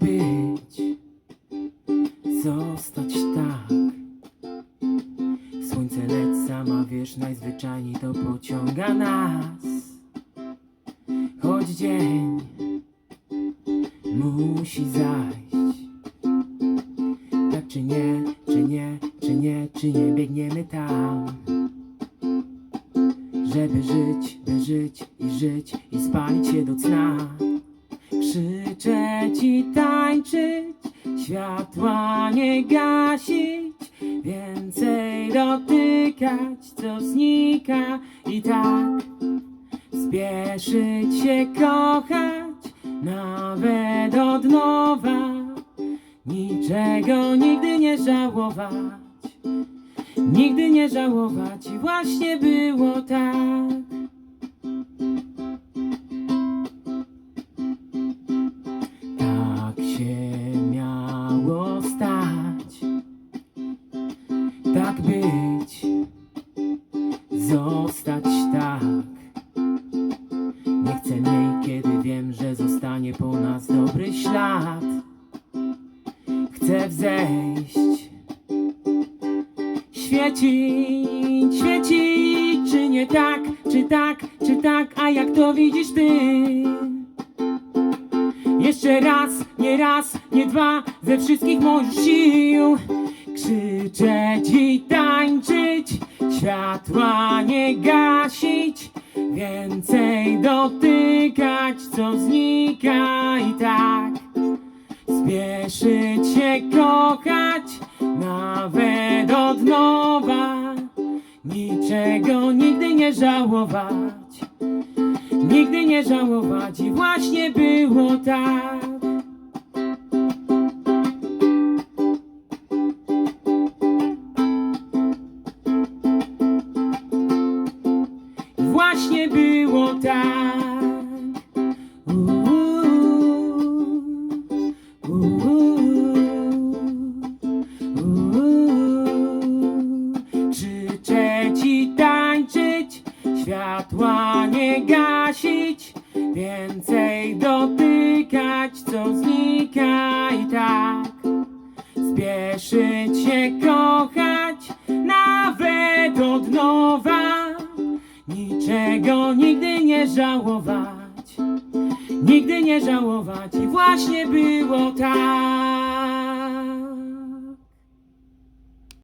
być, zostać tak. Słońce lec sama, wiesz, najzwyczajniej to pociąga nas. Choć dzień musi zajść. Tak czy nie, czy nie, czy nie, czy nie biegniemy tam. Żeby żyć, by żyć i żyć i spalić się do cna. Krzyczę ci tak światła nie gasić, więcej dotykać, co znika i tak. Spieszyć się kochać, nawet od nowa, niczego nigdy nie żałować, nigdy nie żałować. I właśnie było. Tak tak być, zostać tak. Nie chcę mniej, kiedy wiem, że zostanie po nas dobry ślad. Chcę wzejść, świecić, świecić, czy nie tak, czy tak, czy tak, a jak to widzisz ty? Jeszcze raz, nie raz, nie dwa, ze wszystkich moich sił Krzyczeć i tańczyć, światła nie gasić Więcej dotykać, co znika i tak. Spieszyć się kochać, nawet od nowa. Niczego nigdy nie żałować. Nigdy nie żałować i właśnie było tak. Właśnie było tak. Uuu, uuu, uuu. Krzyczeć i tańczyć, światła nie gasić, więcej dotykać, co znika i tak. Spieszyć się kochać, nawet od nowa, czego nigdy nie żałować, nigdy nie żałować i właśnie było tak.